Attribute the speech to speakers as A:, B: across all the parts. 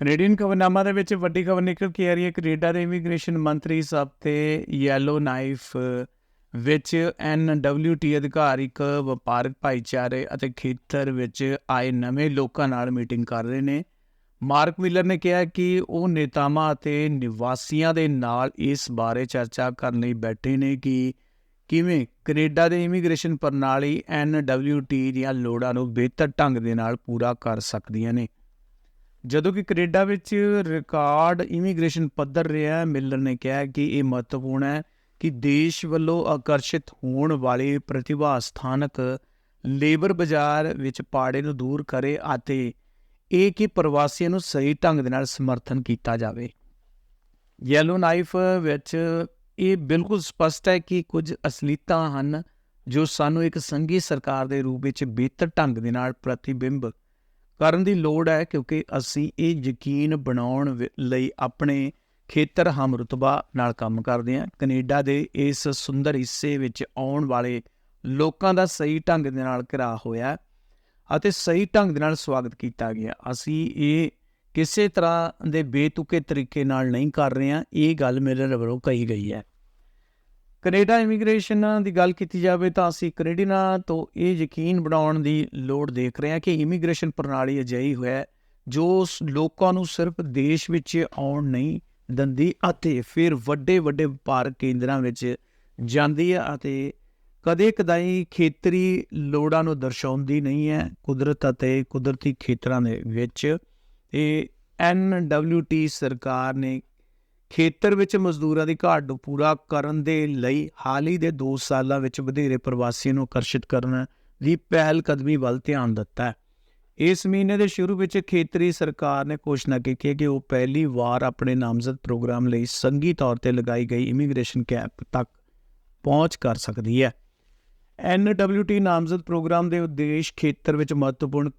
A: Canadian ਖਬਰਨਾਮਾ ਦੇ ਵਿੱਚ ਵੱਡੀ ਖਬਰ ਨਿਕਲ ਕੇ ਆ ਰਹੀ ਹੈ। ਕੈਨੇਡਾ ਦੇ ਇਮੀਗ੍ਰੇਸ਼ਨ ਮੰਤਰੀ ਇਸ ਹਫ਼ਤੇ ਯੈਲੋ ਨਾਈਫ ਵਿੱਚ ਐਨਡਬਲਯੂਟੀ ਅਧਿਕਾਰਿਕ ਵਪਾਰਕ ਭਾਈਚਾਰੇ ਅਤੇ ਖੇਤਰ ਵਿੱਚ ਆਏ ਨਵੇਂ ਲੋਕਾਂ ਨਾਲ ਮੀਟਿੰਗ ਕਰ ਰਹੇ ਨੇ। ਮਾਰਕ ਮਿਲਰ ਨੇ ਕਿਹਾ ਕਿ ਉਹ ਨੇਤਾਵਾਂ ਅਤੇ ਨਿਵਾਸੀਆਂ ਦੇ ਨਾਲ ਇਸ ਬਾਰੇ ਚਰਚਾ ਕਰਨ ਲਈ ਬੈਠੇ ਨੇ ਕਿ ਕਿਵੇਂ ਕੈਨੇਡਾ ਦੇ ਇਮੀਗ੍ਰੇਸ਼ਨ ਪ੍ਰਣਾਲੀ ਐਨਡਬਲਯੂਟੀ ਦੀਆਂ ਲੋੜਾਂ ਨੂੰ ਬਿਹਤਰ ਢੰਗ ਦੇ ਨਾਲ ਪੂਰਾ ਕਰ ਸਕਦੀਆਂ ਨੇ। ਜਦੋਂ ਕਿ ਕੈਨੇਡਾ ਵਿੱਚ ਰਿਕਾਰਡ ਇਮੀਗ੍ਰੇਸ਼ਨ ਪੱਧਰ ਰਿਹਾ ਮਿਲਰ ਨੇ ਕਿਹਾ ਕਿ ਇਹ ਮਹੱਤਵਪੂਰਨ ਹੈ ਕਿ ਦੇਸ਼ ਵੱਲੋਂ ਆਕਰਸ਼ਿਤ ਹੋਣ ਵਾਲੇ ਪ੍ਰਤਿਭਾ ਸਥਾਨਕ ਲੇਬਰ ਬਾਜ਼ਾਰ ਵਿੱਚ ਪਾੜੇ ਨੂੰ ਦੂਰ ਕਰੇ ਅਤੇ ਇਹ ਕਿ ਪ੍ਰਵਾਸੀਆਂ ਨੂੰ ਸਹੀ ਢੰਗ ਦੇ ਨਾਲ ਸਮਰਥਨ ਕੀਤਾ ਜਾਵੇ। ਯੈਲੋ ਨਾਈਫ ਵਿੱਚ ਇਹ ਬਿਲਕੁਲ ਸਪਸ਼ਟ ਹੈ ਕਿ ਕੁਝ ਅਸਲੀਤਾਂ ਹਨ ਜੋ ਸਾਨੂੰ ਇੱਕ ਸੰਘੀ ਸਰਕਾਰ ਦੇ ਰੂਪ ਵਿੱਚ ਬਿਹਤਰ ਢੰਗ ਦੇ ਨਾਲ ਪ੍ਰਤੀਬਿੰਬ ਕਰਨ ਦੀ ਲੋੜ ਹੈ ਕਿਉਂਕਿ ਅਸੀਂ ਇਹ ਯਕੀਨ ਬਣਾਉਣ ਵਿ- ਲਈ ਆਪਣੇ ਖੇਤਰ ਹਮ ਰਤਬਾ ਨਾਲ ਕੰਮ ਕਰਦੇ ਹਾਂ। ਕੈਨੇਡਾ ਦੇ ਇਸ ਸੁੰਦਰ ਹਿੱਸੇ ਵਿੱਚ ਆਉਣ ਵਾਲੇ ਲੋਕਾਂ ਦਾ ਸਹੀ ਢੰਗ ਦੇ ਨਾਲ ਘਿਰਾ ਹੋਇਆ ਅਤੇ ਸਹੀ ਢੰਗ ਦੇ ਨਾਲ ਸਵਾਗਤ ਕੀਤਾ ਗਿਆ। ਅਸੀਂ ਇਹ ਕਿਸੇ ਤਰ੍ਹਾਂ ਦੇ ਬੇਤੁਕੇ ਤਰੀਕੇ ਨਾਲ ਨਹੀਂ ਕਰ ਰਹੇ ਹਾਂ। ਇਹ ਗੱਲ ਮੇਰੇ ਵੱਲੋਂ ਕਹੀ ਗਈ ਹੈ। ਕੈਨੇਡਾ ਇਮੀਗ੍ਰੇਸ਼ਨ ਦੀ ਗੱਲ ਕੀਤੀ ਜਾਵੇ ਤਾਂ ਅਸੀਂ ਕੈਨੇਡੀਅਨਾਂ ਤੋਂ ਇਹ ਯਕੀਨ ਬਣਾਉਣ ਦੀ ਲੋੜ ਦੇਖ ਰਹੇ ਹਾਂ ਕਿ ਇਮੀਗ੍ਰੇਸ਼ਨ ਪ੍ਰਣਾਲੀ ਅਜਿਹੀ ਹੋਇਆ ਜੋ ਲੋਕਾਂ ਨੂੰ ਸਿਰਫ ਦੇਸ਼ ਵਿੱਚ ਆਉਣ ਨਹੀਂ ਦਿੰਦੀ ਅਤੇ ਫਿਰ ਵੱਡੇ ਵੱਡੇ ਵਪਾਰ ਕੇਂਦਰਾਂ ਵਿੱਚ ਜਾਂਦੀ ਹੈ ਅਤੇ ਕਦੇ ਕਦਾਈ ਖੇਤਰੀ ਲੋੜਾਂ ਨੂੰ ਦਰਸਾਉਂਦੀ ਨਹੀਂ ਹੈ। ਕੁਦਰਤ ਅਤੇ ਕੁਦਰਤੀ ਖੇਤਰਾਂ ਦੇ ਵਿੱਚ ਇਹ ਐਨਡਬਲਯੂਟੀ ਸਰਕਾਰ ਨੇ ਖੇਤਰ ਵਿੱਚ ਮਜ਼ਦੂਰਾਂ ਦੀ ਘਾਟ ਨੂੰ ਪੂਰਾ ਕਰਨ ਦੇ ਲਈ ਹਾਲ ਹੀ ਦੇ 2 ਸਾਲਾਂ ਵਿੱਚ ਵਧੇਰੇ ਪ੍ਰਵਾਸੀਆਂ ਨੂੰ ਆਕਰਸ਼ਿਤ ਕਰਨ ਦੀ ਪਹਿਲ ਕਦਮੀ ਵੱਲ ਧਿਆਨ ਦਿੱਤਾ ਹੈ। ਇਸ ਮਹੀਨੇ ਦੇ ਸ਼ੁਰੂ ਵਿੱਚ ਖੇਤਰੀ ਸਰਕਾਰ ਨੇ ਘੋਸ਼ਣਾ ਕੀਤੀ ਹੈ ਕਿ ਉਹ ਪਹਿਲੀ ਵਾਰ ਆਪਣੇ ਨਾਮਜ਼ਦ ਪ੍ਰੋਗਰਾਮ ਲਈ ਸੰਘੀ ਤੌਰ ਤੇ ਲਗਾਈ ਗਈ ਇਮੀਗ੍ਰੇਸ਼ਨ ਕੈਂਪ ਤੱਕ ਪਹੁੰਚ ਕਰ ਸਕਦੀ ਹੈ। ਐਨਡਬਲਯੂਟੀ ਨਾਮਜ਼ਦ ਪ੍ਰੋਗਰਾਮ ਦੇ ਉਦੇਸ਼ ਖੇਤਰ ਵਿੱਚ ਮਹੱਤਵਪੂਰਨ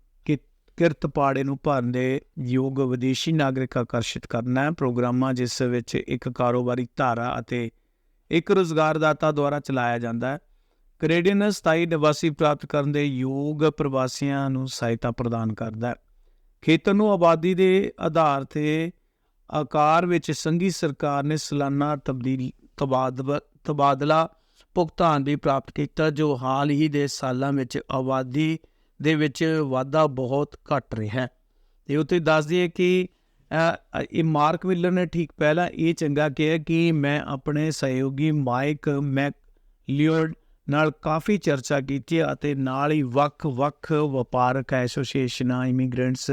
A: ਕਿਰਤ ਪਾੜੇ ਨੂੰ ਭਰਨ ਦੇ ਯੋਗ ਵਿਦੇਸ਼ੀ ਨਾਗਰਿਕ ਆਕਰਸ਼ਿਤ ਕਰਨਾ ਹੈ। ਪ੍ਰੋਗਰਾਮਾਂ ਜਿਸ ਵਿੱਚ ਇੱਕ ਕਾਰੋਬਾਰੀ ਧਾਰਾ ਅਤੇ ਇੱਕ ਰੁਜ਼ਗਾਰਦਾਤਾ ਦੁਆਰਾ ਚਲਾਇਆ ਜਾਂਦਾ ਹੈ। ਕੈਨੇਡੀਅਨ ਸਥਾਈ ਨਿਵਾਸੀ ਪ੍ਰਾਪਤ ਕਰਨ ਦੇ ਯੋਗ ਪ੍ਰਵਾਸੀਆਂ ਨੂੰ ਸਹਾਇਤਾ ਪ੍ਰਦਾਨ ਕਰਦਾ ਹੈ। ਖੇਤਰ ਨੂੰ ਆਬਾਦੀ ਦੇ ਆਧਾਰ ਤੇ ਆਕਾਰ ਵਿੱਚ ਸੰਘੀ ਸਰਕਾਰ ਨੇ ਸਾਲਾਨਾ ਤਬਦੀਲ ਤਬਾਦਲਾ ਤਬਾਦਲਾ ਭੁਗਤਾਨ ਵੀ ਪ੍ਰਾਪਤ ਕੀਤਾ, ਜੋ ਹਾਲ ਹੀ ਦੇ ਸਾਲਾਂ ਵਿੱਚ ਆਬਾਦੀ ਦੇ ਵਿੱਚ ਵਾਧਾ ਬਹੁਤ ਘਟ ਰਿਹਾ। ਹੈ ਤੇ ਉੱਤੇ ਦੱਸ ਦਈਏ ਕਿ ਇਹ ਮਾਰਕ ਮਿਲਰ ਨੇ ਠੀਕ ਪਹਿਲਾਂ ਇਹ ਚੰਗਾ ਕਿਹਾ ਕਿ ਮੈਂ ਆਪਣੇ ਸਹਿਯੋਗੀ ਮਾਈਕ ਮੈਕ ਲਿਓਰਡ ਨਾਲ ਕਾਫੀ ਚਰਚਾ ਕੀਤੀ ਅਤੇ ਨਾਲ ਹੀ ਵੱਖ-ਵੱਖ ਵਪਾਰਕ ਐਸੋਸੀਏਸ਼ਨਾਂ, ਇਮੀਗ੍ਰੈਂਟਸ,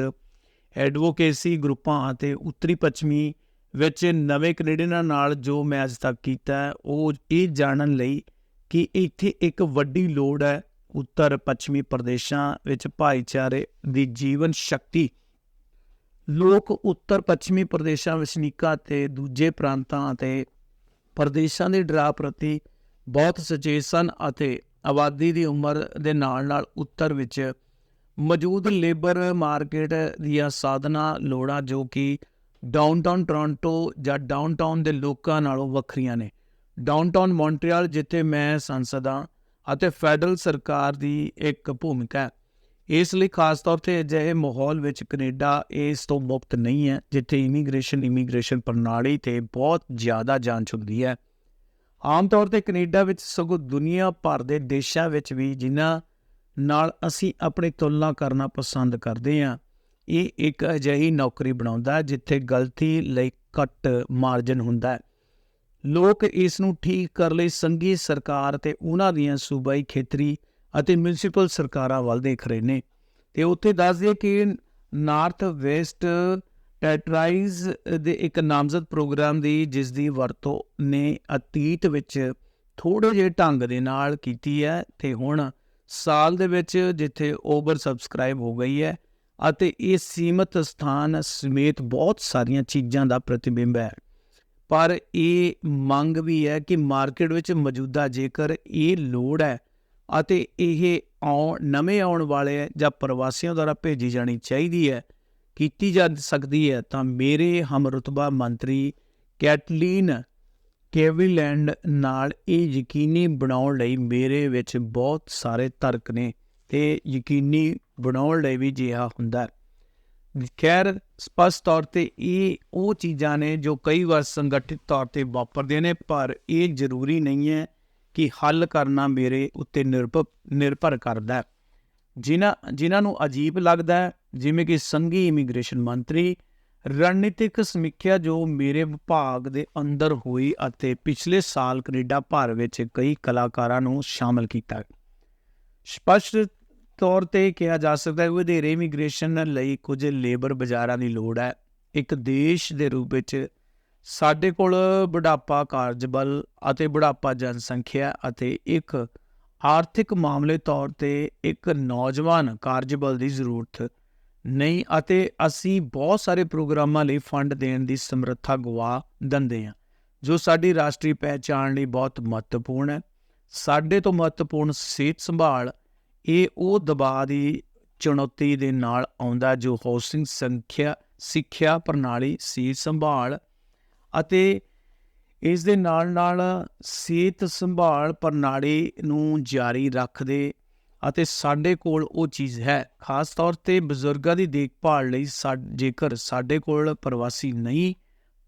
A: ਐਡਵੋਕੇਸੀ ਗਰੁੱਪਾਂ ਅਤੇ ਉੱਤਰੀ ਪੱਛਮੀ ਵਿੱਚ ਨਵੇਂ ਕੈਨੇਡੀਅਨਾਂ ਨਾਲ ਜੋ ਮੈਂ ਅੱਜ ਤੱਕ ਕੀਤਾ, ਉਹ ਇਹ ਜਾਣਨ ਲਈ ਕਿ ਇੱਥੇ ਇੱਕ ਵੱਡੀ ਲੋੜ ਹੈ ਉੱਤਰ ਪੱਛਮੀ ਪ੍ਰਦੇਸ਼ਾਂ ਵਿੱਚ ਭਾਈਚਾਰੇ ਦੀ ਜੀਵਨ ਸ਼ਕਤੀ। ਲੋਕ ਉੱਤਰ ਪੱਛਮੀ ਪ੍ਰਦੇਸ਼ਾਂ ਵਸਨੀਕਾਂ ਤੇ ਦੂਜੇ ਪ੍ਰਾਂਤਾਂ ਅਤੇ ਪ੍ਰਦੇਸ਼ਾਂ ਦੇ ਡਰਾ ਪ੍ਰਤੀ ਬਹੁਤ ਸੁਚੇਤ ਸਨ ਅਤੇ ਆਬਾਦੀ ਦੀ ਉਮਰ ਦੇ ਨਾਲ-ਨਾਲ ਉੱਤਰ ਵਿੱਚ ਮੌਜੂਦ ਲੇਬਰ ਮਾਰਕੀਟ ਦੀਆਂ ਸਾਧਨਾ ਲੋੜਾਂ ਜੋ ਕਿ ਡਾਊਨਟਾਊਨ ਟੋਰਾਂਟੋ ਜਾਂ ਡਾਊਨਟਾਊਨ ਦੇ ਲੋਕਾਂ ਨਾਲੋਂ ਵੱਖਰੀਆਂ ਨੇ। ਡਾਊਨਟਾਊਨ ਮੌਂਟਰੀਅਲ ਜਿੱਥੇ ਮੈਂ ਸੰਸਦ ਹਾਂ ਅਤੇ ਫੈਡਰਲ ਸਰਕਾਰ ਦੀ ਇੱਕ ਭੂਮਿਕਾ ਹੈ। ਇਸ ਲਈ ਖਾਸ ਤੌਰ ਤੇ ਅਜਿਹੇ ਮਾਹੌਲ ਵਿੱਚ ਕੈਨੇਡਾ ਇਸ ਤੋਂ ਮੁਕਤ ਨਹੀਂ ਹੈ, ਜਿੱਥੇ ਇਮੀਗ੍ਰੇਸ਼ਨ ਇਮੀਗ੍ਰੇਸ਼ਨ ਪ੍ਰਣਾਲੀ ਤੇ ਬਹੁਤ ਜ਼ਿਆਦਾ ਜਾਂਚ ਹੁੰਦੀ ਹੈ। ਆਮ ਤੌਰ ਤੇ ਕੈਨੇਡਾ ਵਿੱਚ ਸਗੋਂ ਦੁਨੀਆ ਭਰ ਦੇ ਦੇਸ਼ਾਂ ਵਿੱਚ ਵੀ ਜਿਨ੍ਹਾਂ ਨਾਲ ਅਸੀਂ ਆਪਣੀ ਤੁਲਨਾ ਕਰਨਾ ਪਸੰਦ ਕਰਦੇ ਹਾਂ, ਇਹ ਇੱਕ ਅਜਿਹੀ ਨੌਕਰੀ ਬਣਾਉਂਦਾ ਜਿੱਥੇ ਗਲਤੀ ਲਈ ਘੱਟ ਮਾਰਜਨ ਹੁੰਦਾ ਹੈ। ਲੋਕ ਇਸ ਨੂੰ ਠੀਕ ਕਰ ਲਈ ਸੰਘੀ ਸਰਕਾਰ ਤੇ ਉਹਨਾਂ ਦੀਆਂ ਸੂਬਾਈ ਖੇਤਰੀ ਅਤੇ ਮਿਊਨਿਸਪਲ ਸਰਕਾਰਾਂ ਵੱਲ ਦੇਖ ਰਹੇ ਨੇ। ਤੇ ਉੱਥੇ ਦੱਸ ਦਈਏ ਕਿ ਨਾਰਥ ਵੈਸਟ ਟੈਟਰਾਈਜ਼ ਦੇ ਇੱਕ ਨਾਮਜ਼ਦ ਪ੍ਰੋਗਰਾਮ ਦੀ ਜਿਸ ਦੀ ਵਰਤੋਂ ਨੇ ਅਤੀਤ ਵਿੱਚ ਥੋੜੇ ਜਿਹੇ ਢੰਗ ਦੇ ਨਾਲ ਕੀਤੀ ਹੈ ਤੇ ਹੁਣ ਸਾਲ ਦੇ ਵਿੱਚ ਜਿੱਥੇ ਓਵਰ ਸਬਸਕ੍ਰਾਈਬ ਹੋ ਗਈ ਹੈ ਅਤੇ ਇਹ ਸੀਮਤ ਸਥਾਨ ਸਮੇਤ ਬਹੁਤ ਸਾਰੀਆਂ ਚੀਜ਼ਾਂ ਦਾ ਪ੍ਰਤੀਬਿੰਬ ਹੈ। ਪਰ ਇਹ ਮੰਗ ਵੀ ਹੈ ਕਿ ਮਾਰਕੀਟ ਵਿੱਚ ਮੌਜੂਦਾ ਜੇਕਰ ਇਹ ਲੋੜ ਹੈ ਅਤੇ ਇਹ ਆਉਣ, ਨਵੇਂ ਆਉਣ ਵਾਲੇ ਜਾਂ ਪ੍ਰਵਾਸੀਆਂ ਦੁਆਰਾ ਭੇਜੀ ਜਾਣੀ ਚਾਹੀਦੀ ਹੈ, ਕੀਤੀ ਜਾ ਸਕਦੀ ਹੈ, ਤਾਂ ਮੇਰੇ ਹਮਰਤਬਾ ਮੰਤਰੀ ਕੈਟਲੀਨ ਕੇਵਿਲੈਂਡ ਨਾਲ ਇਹ ਯਕੀਨੀ ਬਣਾਉਣ ਲਈ ਮੇਰੇ ਵਿੱਚ ਬਹੁਤ ਸਾਰੇ ਤਰਕ ਨੇ ਤੇ ਯਕੀਨੀ ਬਣਾਉਣ ਲਈ ਵੀ ਜਿਹਾ ਹੁੰਦਾ ਖੈਰ, ਸਪਸ਼ਟ ਤੌਰ ਤੇ ਇਹ ਉਹ ਚੀਜ਼ਾਂ ਨੇ ਜੋ ਕਈ ਵਾਰ ਸੰਗਠਿਤ ਤੌਰ ਤੇ ਵਾਪਰਦੇ ਨੇ, ਪਰ ਇਹ ਜ਼ਰੂਰੀ ਨਹੀਂ ਹੈ ਕਿ ਹੱਲ ਕਰਨਾ ਮੇਰੇ ਉੱਤੇ ਨਿਰਭਰ ਨਿਰਭਰ ਕਰਦਾ ਜਿਨ੍ਹਾਂ ਜਿਨ੍ਹਾਂ ਨੂੰ ਅਜੀਬ ਲੱਗਦਾ ਹੈ, ਜਿਵੇਂ ਕਿ ਸੰਘੀ ਇਮੀਗ੍ਰੇਸ਼ਨ ਮੰਤਰੀ, ਰਣਨੀਤਿਕ ਸਮੀਖਿਆ ਜੋ ਮੇਰੇ ਵਿਭਾਗ ਦੇ ਅੰਦਰ ਹੋਈ ਅਤੇ ਪਿਛਲੇ ਸਾਲ ਕੈਨੇਡਾ ਭਰ ਵਿੱਚ ਕਈ ਕਲਾਕਾਰਾਂ ਨੂੰ ਸ਼ਾਮਲ ਕੀਤਾ ਸਪਸ਼ਟ ਤੌਰ ਤੇ ਕਿਹਾ ਜਾ ਸਕਦਾ ਹੈ ਵਧੇਰੇ ਇਮੀਗ੍ਰੇਸ਼ਨ ਲਈ ਕੁਝ ਲੇਬਰ ਬਾਜ਼ਾਰਾਂ ਦੀ ਲੋੜ ਹੈ। ਇੱਕ ਦੇਸ਼ ਦੇ ਰੂਪ ਵਿੱਚ ਸਾਡੇ ਕੋਲ ਬੁਢਾਪਾ ਕਾਰਜਬਲ ਅਤੇ ਬੁਢਾਪਾ ਜਨਸੰਖਿਆ ਅਤੇ ਇੱਕ ਆਰਥਿਕ ਮਾਮਲੇ ਤੌਰ ਤੇ ਇੱਕ ਨੌਜਵਾਨ ਕਾਰਜਬਲ ਦੀ ਜ਼ਰੂਰਤ ਨਹੀਂ ਅਤੇ ਅਸੀਂ ਬਹੁਤ ਸਾਰੇ ਪ੍ਰੋਗਰਾਮਾਂ ਲਈ ਫੰਡ ਦੇਣ ਦੀ ਸਮਰੱਥਾ ਗਵਾ ਦਿੰਦੇ ਹਾਂ, ਜੋ ਸਾਡੀ ਰਾਸ਼ਟਰੀ ਪਹਿਚਾਣ ਲਈ ਬਹੁਤ ਮਹੱਤਵਪੂਰਨ ਹੈ। ਸਾਡੇ ਤੋਂ ਮਹੱਤਵਪੂਰਨ ਸਿਹਤ ਸੰਭਾਲ ਇਹ ਉਹ ਦਬਾਅ ਦੀ ਚੁਣੌਤੀ ਦੇ ਨਾਲ ਆਉਂਦਾ ਜੋ ਹਾਊਸਿੰਗ ਸੰਖਿਆ, ਸਿੱਖਿਆ ਪ੍ਰਣਾਲੀ, ਸਿਹਤ ਸੰਭਾਲ ਅਤੇ ਇਸ ਦੇ ਨਾਲ ਨਾਲ ਸਿਹਤ ਸੰਭਾਲ ਪ੍ਰਣਾਲੀ ਨੂੰ ਜਾਰੀ ਰੱਖਦੇ ਅਤੇ ਸਾਡੇ ਕੋਲ ਉਹ ਚੀਜ਼ ਹੈ। ਖਾਸ ਤੌਰ ਤੇ ਬਜ਼ੁਰਗਾਂ ਦੀ ਦੇਖਭਾਲ ਲਈ ਜੇਕਰ ਸਾਡੇ ਕੋਲ ਪ੍ਰਵਾਸੀ ਨਹੀਂ,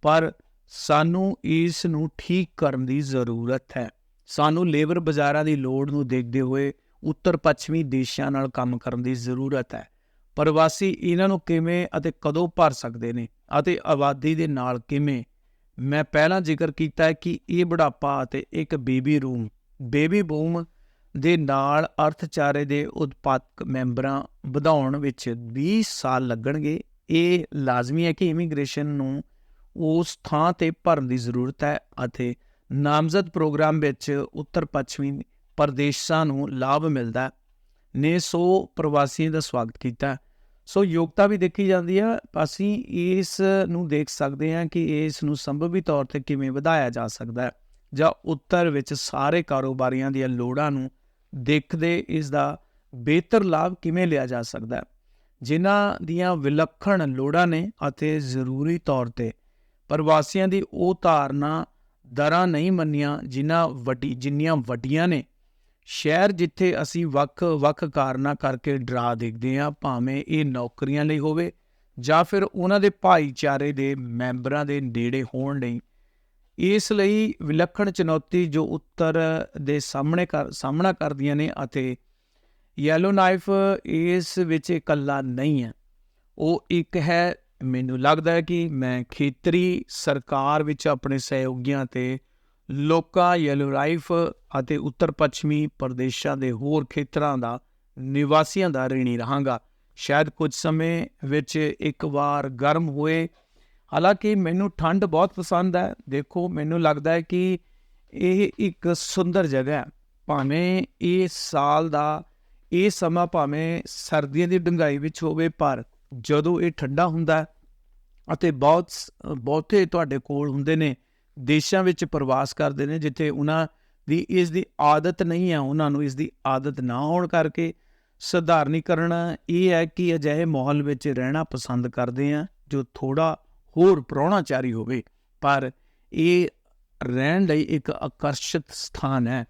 A: ਪਰ ਸਾਨੂੰ ਇਸ ਨੂੰ ਠੀਕ ਕਰਨ ਦੀ ਜ਼ਰੂਰਤ ਹੈ। ਸਾਨੂੰ ਲੇਬਰ ਬਾਜ਼ਾਰਾਂ ਦੀ ਲੋੜ ਨੂੰ ਦੇਖਦੇ ਹੋਏ ਉੱਤਰ ਪੱਛਮੀ ਦੇਸ਼ਾਂ ਨਾਲ ਕੰਮ ਕਰਨ ਦੀ ਜ਼ਰੂਰਤ ਹੈ। ਪ੍ਰਵਾਸੀ ਇਹਨਾਂ ਨੂੰ ਕਿਵੇਂ ਅਤੇ ਕਦੋਂ ਭਰ ਸਕਦੇ ਨੇ ਅਤੇ ਆਬਾਦੀ ਦੇ ਨਾਲ ਕਿਵੇਂ? ਮੈਂ ਪਹਿਲਾਂ ਜ਼ਿਕਰ ਕੀਤਾ ਹੈ ਕਿ ਇਹ ਬੁਢਾਪਾ ਅਤੇ ਇੱਕ ਬੇਬੀ ਰੂਮ, ਬੇਬੀ ਬੂਮ ਦੇ ਨਾਲ ਅਰਥਚਾਰੇ ਦੇ ਉਤਪਾਦਕ ਮੈਂਬਰਾਂ ਵਧਾਉਣ ਵਿੱਚ 20 ਸਾਲ ਲੱਗਣਗੇ। ਇਹ ਲਾਜ਼ਮੀ ਹੈ ਕਿ ਇਮੀਗ੍ਰੇਸ਼ਨ ਨੂੰ ਉਸ ਥਾਂ ਤੇ ਭਰਨ ਦੀ ਜ਼ਰੂਰਤ ਹੈ ਅਤੇ ਨਾਮਜ਼ਦ ਪ੍ਰੋਗਰਾਮ ਵਿੱਚ ਉੱਤਰ ਪੱਛਮੀ ਪ੍ਰਦੇਸ਼ਾਂ ਨੂੰ ਲਾਭ ਮਿਲਦਾ ਨੇ ਸੋ ਪ੍ਰਵਾਸੀਆਂ ਦਾ ਸਵਾਗਤ ਕੀਤਾ ਸੋ ਯੋਗਤਾ ਵੀ ਦੇਖੀ ਜਾਂਦੀ ਹੈ। ਅਸੀਂ ਇਸ ਨੂੰ ਦੇਖ ਸਕਦੇ ਹਾਂ ਕਿ ਇਸ ਨੂੰ ਸੰਭਵੀ ਤੌਰ ਤੇ ਕਿਵੇਂ ਵਧਾਇਆ ਜਾ ਸਕਦਾ ਹੈ ਜਾਂ ਉੱਤਰ ਵਿੱਚ ਸਾਰੇ ਕਾਰੋਬਾਰੀਆਂ ਦੀਆਂ ਲੋੜਾਂ ਨੂੰ ਦੇਖਦੇ ਇਸ ਦਾ ਬਿਹਤਰ ਲਾਭ ਕਿਵੇਂ ਲਿਆ ਜਾ ਸਕਦਾ ਹੈ। ਜਿਨ੍ਹਾਂ ਦੀਆਂ ਵਿਲੱਖਣ ਲੋੜਾਂ ਨੇ ਅਤੇ ਜ਼ਰੂਰੀ ਤੌਰ ਤੇ ਪ੍ਰਵਾਸੀਆਂ ਦੀ ਉਹ ਧਾਰਨਾ ਦਰਾਂ ਨਹੀਂ ਮੰਨੀਆਂ, ਜਿਨ੍ਹਾਂ ਵੱਡੀ ਜਿੰਨੀਆਂ ਵੱਡੀਆਂ ਨੇ। ਸ਼ਹਿਰ ਜਿੱਥੇ ਅਸੀਂ ਵੱਖ-ਵੱਖ ਕਾਰਨਾਂ ਕਰਕੇ ਡਰਾ ਦੇਖਦੇ ਹਾਂ, ਭਾਵੇਂ ਇਹ ਨੌਕਰੀਆਂ ਲਈ ਹੋਵੇ ਜਾਂ ਫਿਰ ਉਹਨਾਂ ਦੇ ਭਾਈਚਾਰੇ ਦੇ ਮੈਂਬਰਾਂ ਦੇ ਨੇੜੇ ਹੋਣ ਲਈ, ਇਸ ਲਈ ਵਿਲੱਖਣ ਚੁਣੌਤੀ ਜੋ ਉੱਤਰ ਦੇ ਸਾਹਮਣੇ ਕਰ, ਸਾਹਮਣਾ ਕਰਦੀਆਂ ਨੇ ਅਤੇ ਯੈਲੋ ਨਾਈਫ ਇਸ ਵਿੱਚ ਇਕੱਲਾ ਨਹੀਂ ਹੈ। ਉਹ ਇੱਕ ਹੈ, ਮੈਨੂੰ ਲੱਗਦਾ ਹੈ ਕਿ ਮੈਂ ਖੇਤਰੀ ਸਰਕਾਰ ਵਿੱਚ ਆਪਣੇ ਸਹਿਯੋਗੀਆਂ ਤੇ ਲੋਕਾਂ ਯੈਲੋ ਅਤੇ ਉੱਤਰ ਪੱਛਮੀ ਪ੍ਰਦੇਸ਼ਾਂ ਦੇ ਹੋਰ ਖੇਤਰਾਂ ਦਾ, ਨਿਵਾਸੀਆਂ ਦਾ ਰਣੀ ਰਹਾਂਗਾ। ਸ਼ਾਇਦ ਕੁਝ ਸਮੇਂ ਵਿੱਚ ਇੱਕ ਵਾਰ ਗਰਮ ਹੋਏ। ਹਾਲਾਂਕਿ ਮੈਨੂੰ ਠੰਡ ਬਹੁਤ ਪਸੰਦ ਹੈ। ਦੇਖੋ, ਮੈਨੂੰ ਲੱਗਦਾ ਹੈ ਕਿ ਇਹ ਇੱਕ ਸੁੰਦਰ ਜਗ੍ਹਾ ਹੈ। ਭਾਵੇਂ ਇਹ ਸਾਲ ਦਾ, ਇਹ ਸਮਾਂ ਭਾਵੇਂ ਸਰਦੀਆਂ ਦੀ ਡੰਗਾਈ ਵਿੱਚ ਹੋਵੇ, ਪਰ ਜਦੋਂ ਇਹ ਠੰਡਾ ਹੁੰਦਾ ਅਤੇ ਬਹੁਤ ਬਹੁਤੇ ਤੁਹਾਡੇ ਕੋਲ ਹੁੰਦੇ ਨੇ ਦੇਸ਼ਾਂ ਵਿੱਚ ਪ੍ਰਵਾਸ ਕਰਦੇ ਨੇ, ਜਿੱਥੇ ਉਹਨਾਂ ਦੀ ਇਸ ਦੀ ਆਦਤ ਨਹੀਂ ਹੈ, ਉਹਨਾਂ ਨੂੰ ਇਸ ਦੀ ਆਦਤ ਨਾ ਹੋਣ ਕਰਕੇ ਸਧਾਰਨੀਕਰਨ ਇਹ ਹੈ ਕਿ ਅਜਿਹੇ ਮਾਹੌਲ ਵਿੱਚ ਰਹਿਣਾ ਪਸੰਦ ਕਰਦੇ ਆ, ਜੋ ਥੋੜਾ ਹੋਰ ਪ੍ਰਾਹੁਣਾਚਾਰੀ ਹੋਵੇ, ਪਰ ਇਹ ਰਹਿਣ ਲਈ ਇੱਕ ਆਕਰਸ਼ਿਤ ਸਥਾਨ ਹੈ।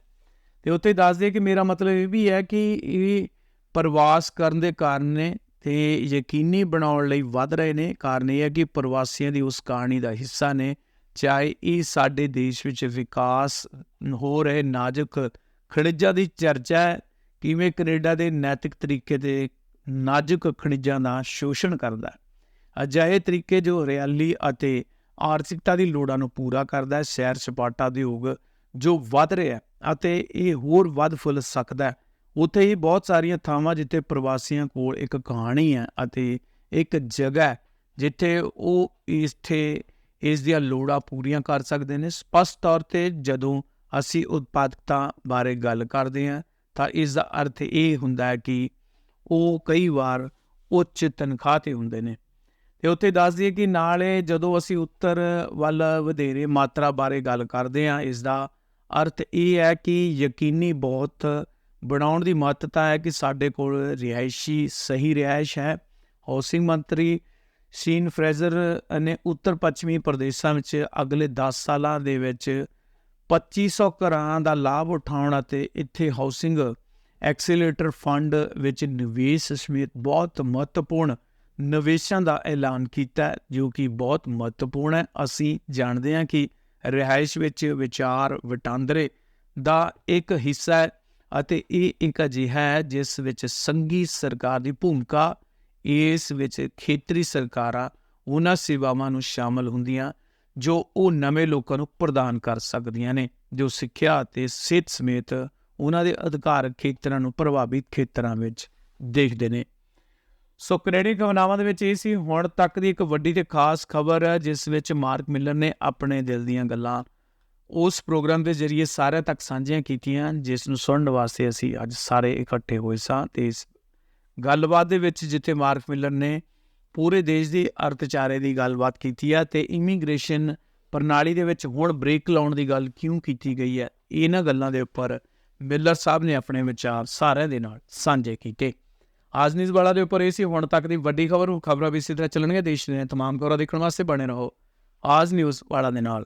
A: ਤੇ ਉੱਥੇ ਦੱਸ ਦਈਏ ਕਿ ਮੇਰਾ ਮਤਲਬ ਇਹ ਵੀ ਹੈ ਕਿ ਇਹ ਪ੍ਰਵਾਸ ਕਰਨ ਦੇ ਕਾਰਨ ਨੇ ਤੇ ਯਕੀਨੀ ਬਣਾਉਣ ਲਈ ਵੱਧ ਰਹੇ ਨੇ, ਕਾਰਨ ਇਹ ਹੈ ਕਿ ਪ੍ਰਵਾਸੀਆਂ ਦੀ ਉਸ ਕਹਾਣੀ ਦਾ ਹਿੱਸਾ ਨੇ। ਚਾਹੇ ਇਹ ਸਾਡੇ ਦੇਸ਼ ਵਿੱਚ ਵਿਕਾਸ ਹੋ ਰਹੇ ਨਾਜ਼ੁਕ ਖਣਿਜਾਂ ਦੀ ਚਰਚਾ ਹੈ, ਕਿਵੇਂ ਕੈਨੇਡਾ ਦੇ ਨੈਤਿਕ ਤਰੀਕੇ ਤੇ ਨਾਜ਼ੁਕ ਖਣਿਜਾਂ ਦਾ ਸ਼ੋਸ਼ਣ ਕਰਦਾ ਹੈ। ਅਜਿਹੇ ਤਰੀਕੇ ਜੋ ਰਿਆਲੀ ਅਤੇ ਆਰਥਿਕਤਾ ਦੀ ਲੋੜਾਂ ਨੂੰ ਪੂਰਾ ਕਰਦਾ ਹੈ ਸ਼ਹਿਰ ਸਪਾਟਾ ਉਦਯੋਗ ਜੋ ਵੱਧ ਰਿਹਾ ਅਤੇ ਇਹ ਹੋਰ ਵੱਧ ਫੁੱਲ ਸਕਦਾ ਉੱਥੇ ਹੀ ਬਹੁਤ ਸਾਰੀਆਂ ਥਾਵਾਂ ਜਿੱਥੇ ਪ੍ਰਵਾਸੀਆਂ ਕੋਲ ਇੱਕ ਕਹਾਣੀ ਹੈ ਅਤੇ ਇੱਕ ਜਗ੍ਹਾ ਜਿੱਥੇ ਉਹ ਇਸਥੇ ਇਸ ਦੀਆਂ ਲੋੜਾਂ ਪੂਰੀਆਂ ਕਰ ਸਕਦੇ ਨੇ। ਸਪਸ਼ਟ ਤੌਰ ਤੇ ਜਦੋਂ ਅਸੀਂ ਉਤਪਾਦਕਤਾ ਬਾਰੇ ਗੱਲ ਕਰਦੇ ਹਾਂ, ਤਾਂ ਇਸ ਦਾ ਅਰਥ ਇਹ ਹੁੰਦਾ ਹੈ ਕਿ ਉਹ ਕਈ ਵਾਰ ਉੱਚ ਤਨਖਾਹ ਤੇ ਹੁੰਦੇ ਨੇ। ਤੇ ਉੱਥੇ ਦੱਸ ਦਈਏ ਕਿ ਨਾਲੇ ਜਦੋਂ ਅਸੀਂ ਉੱਤਰ ਵੱਲ ਵਧੇਰੇ ਮਾਤਰਾ ਬਾਰੇ ਗੱਲ ਕਰਦੇ ਹਾਂ, ਇਸ ਦਾ ਅਰਥ ਇਹ ਹੈ ਕਿ ਯਕੀਨੀ ਬਹੁਤ ਬਣਾਉਣ ਦੀ ਮਹੱਤਤਾ ਹੈ ਕਿ ਸਾਡੇ ਕੋਲ ਰਿਹਾਇਸ਼ੀ, ਸਹੀ ਰਿਹਾਇਸ਼ ਹੈ। ਹਾਊਸਿੰਗ ਮੰਤਰੀ ਸੀਨ ਫਰੇਜ਼ਰ ਨੇ ਉੱਤਰ ਪੱਛਮੀ ਪ੍ਰਦੇਸ਼ਾਂ ਵਿੱਚ ਅਗਲੇ 10 ਸਾਲਾਂ ਦੇ ਵਿੱਚ 2500 ਘਰਾਂ ਦਾ ਲਾਭ ਉਠਾਉਣ ਅਤੇ ਇੱਥੇ ਹਾਊਸਿੰਗ ਐਕਸੀਲਰੇਟਰ ਫੰਡ ਵਿੱਚ ਨਿਵੇਸ਼ ਸਮੇਤ ਬਹੁਤ ਮਹੱਤਵਪੂਰਨ ਨਿਵੇਸ਼ਾਂ ਦਾ ਐਲਾਨ ਕੀਤਾ, ਜੋ ਕਿ ਬਹੁਤ ਮਹੱਤਵਪੂਰਨ ਹੈ। ਅਸੀਂ ਜਾਣਦੇ ਹਾਂ ਕਿ ਰਿਹਾਇਸ਼ ਵਿੱਚ ਵਿਚਾਰ ਵਟਾਂਦਰੇ ਦਾ ਇੱਕ ਹਿੱਸਾ ਹੈ ਅਤੇ ਇਹ ਇੱਕ ਅਜਿਹਾ ਹੈ ਜਿਸ ਵਿੱਚ ਸੰਘੀ ਸਰਕਾਰ ਦੀ ਭੂਮਿਕਾ ਇਸ ਵਿੱਚ ਖੇਤਰੀ ਸਰਕਾਰਾਂ ਉਹਨਾਂ ਸੇਵਾਵਾਂ ਨੂੰ ਸ਼ਾਮਲ ਹੁੰਦੀਆਂ, ਜੋ ਉਹ ਨਵੇਂ ਲੋਕਾਂ ਨੂੰ ਪ੍ਰਦਾਨ ਕਰ ਸਕਦੀਆਂ ਨੇ, ਜੋ ਸਿੱਖਿਆ ਅਤੇ ਸਿਹਤ ਸਮੇਤ ਉਹਨਾਂ ਦੇ ਅਧਿਕਾਰ ਖੇਤਰਾਂ ਨੂੰ ਪ੍ਰਭਾਵਿਤ ਖੇਤਰਾਂ ਵਿੱਚ ਦੇਖਦੇ ਨੇ। ਸੋ ਕੈਨੇਡੀਅਨ ਖਬਰਾਂ ਦੇ ਵਿੱਚ ਇਹ ਸੀ? ਹੁਣ ਤੱਕ ਦੀ ਇੱਕ ਵੱਡੀ ਤੇ ਖਾਸ ਖਬਰ ਹੈ, ਜਿਸ ਵਿੱਚ ਮਾਰਕ ਮਿਲਰ ਨੇ ਆਪਣੇ ਦਿਲ ਦੀਆਂ ਗੱਲਾਂ ਉਸ ਪ੍ਰੋਗਰਾਮ ਦੇ ਜ਼ਰੀਏ ਸਾਰਿਆਂ ਤੱਕ ਸਾਂਝੀਆਂ ਕੀਤੀਆਂ, ਜਿਸ ਨੂੰ ਸੁਣਨ ਵਾਸਤੇ ਅਸੀਂ ਅੱਜ ਸਾਰੇ ਇਕੱਠੇ ਹੋਏ ਸਾਂ ਤੇ ਇਸ ਗੱਲਬਾਤ ਦੇ ਵਿੱਚ ਜਿੱਥੇ ਮਾਰਕ ਮਿਲਰ ਨੇ ਪੂਰੇ ਦੇਸ਼ ਦੀ ਅਰਥਚਾਰੇ ਦੀ ਗੱਲਬਾਤ ਕੀਤੀ ਹੈ ਤੇ ਇਮੀਗ੍ਰੇਸ਼ਨ ਪ੍ਰਣਾਲੀ ਦੇ ਵਿੱਚ ਹੁਣ ਬ੍ਰੇਕ ਲਾਉਣ ਦੀ ਗੱਲ ਕਿਉਂ ਕੀਤੀ ਗਈ ਹੈ, ਇਹਨਾਂ ਗੱਲਾਂ ਦੇ ਉੱਪਰ ਮਿਲਰ ਸਾਹਿਬ ਨੇ ਆਪਣੇ ਵਿਚਾਰ ਸਾਰਿਆਂ ਦੇ ਨਾਲ ਸਾਂਝੇ ਕੀਤੇ। ਆਜ ਨਿਊਜ਼ ਵਾਲਾ ਦੇ ਉੱਪਰ ਇਹ ਸੀ, ਹੁਣ ਤੱਕ ਦੀ ਵੱਡੀ ਖਬਰ, ਖਬਰਾਂ ਵੀ ਇਸੇ ਤਰ੍ਹਾਂ ਚੱਲਣਗੀਆਂ, ਦੇਸ਼ ਦੀਆਂ ਤਮਾਮ ਖਬਰਾਂ ਦੇਖਣ ਵਾਸਤੇ ਬਣੇ ਰਹੋ। ਆਜ ਨਿਊਜ਼ ਵਾਲਾ ਦੇ ਨਾਲ।